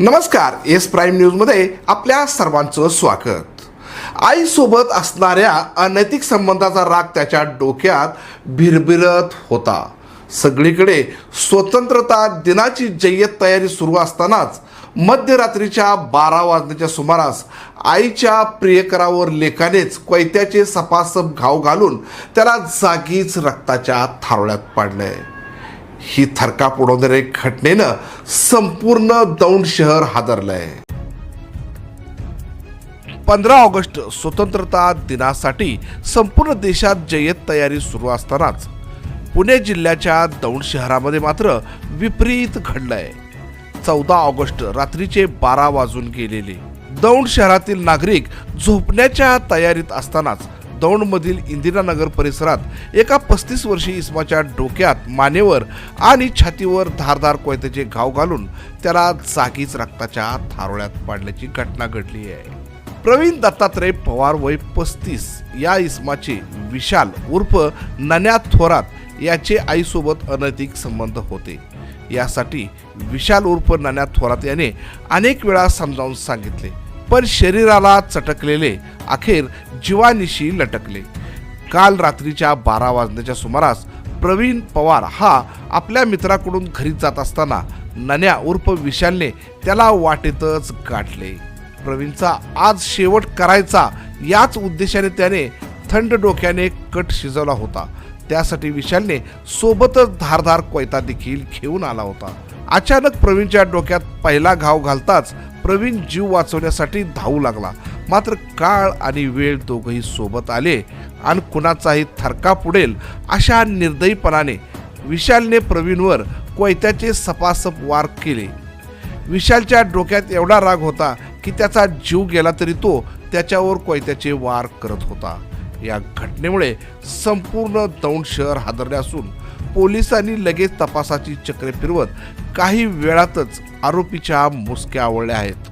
नमस्कार S prime न्यूजमध्ये आपल्या सर्वांचं स्वागत. आईसोबत असणाऱ्या अनैतिक संबंधाचा राग त्याच्या डोक्यात भिरभिरत होता. सगळीकडे स्वतंत्रता दिनाची जय्यत तयारी सुरू असतानाच मध्यरात्रीच्या बारा वाजण्याच्या सुमारास आईच्या प्रियकरावर लेखानेच कोयत्याचे सपासप घाव घालून त्याला जागीच रक्ताच्या थारोळ्यात पाडलंय ही थरकाप उडवणाऱ्या घटनेनं संपूर्ण दौंड शहर हादरलंय. पंधरा ऑगस्ट स्वतंत्रता दिनासाठी संपूर्ण देशात जय्यत तयारी सुरू असतानाच पुणे जिल्ह्याच्या दौंड शहरामध्ये मात्र विपरीत घडलंय. चौदा ऑगस्ट रात्रीचे बारा वाजून गेलेले. दौंड शहरातील नागरिक झोपण्याच्या तयारीत असतानाच दौंडमधील इंदिरानगर परिसरात एका पस्तीस वर्षी इस्माच्या डोक्यात मानेवर आणि छातीवर धारदार कोयत्याचे घाव घालून त्याला जागीच रक्ताच्या थारोळ्यात पाडल्याची घटना घडली आहे. प्रवीण दत्तात्रय पवार वय पस्तीस या इसमाचे विशाल उर्फ नन्या थोरात याचे आईसोबत अनैतिक संबंध होते. यासाठी विशाल उर्फ नन्या थोरात याने अनेक वेळा समजावून सांगितले पण शरीराला चटकलेले अखेर जीवानिशी लटकले. काल रात्रीच्या बारा वाजण्याच्या सुमारास प्रवीण पवार हा आपल्या मित्राकडून घरी जात असताना नन्या उर्फ विशालने त्याला वाटेतच गाठले. प्रवीणचा आज शेवट करायचा याच उद्देशाने त्याने थंड डोक्याने कट शिजवला होता. त्यासाठी विशालने सोबतच धारधार कोयता देखील घेऊन आला होता. अचानक प्रवीणच्या डोक्यात पहिला घाव घालताच प्रवीण जीव वाचवण्यासाठी धावू लागला. मात्र काळ आणि वेळ दोघंही सोबत आले आणि कुणाचाही थरका पुढेल अशा निर्दयीपणाने विशालने प्रवीणवर कोयत्याचे सपासप वार केले. विशालच्या डोक्यात एवढा राग होता की त्याचा जीव गेला तरी तो त्याच्यावर कोयत्याचे वार करत होता. या घटनेमुळे संपूर्ण दौंड शहर हादरले असून पोलिसांनी लगेच तपासाची चक्रे फिरवत काही वेळातच आरोपीच्या मुसक्या आवळल्या आहेत.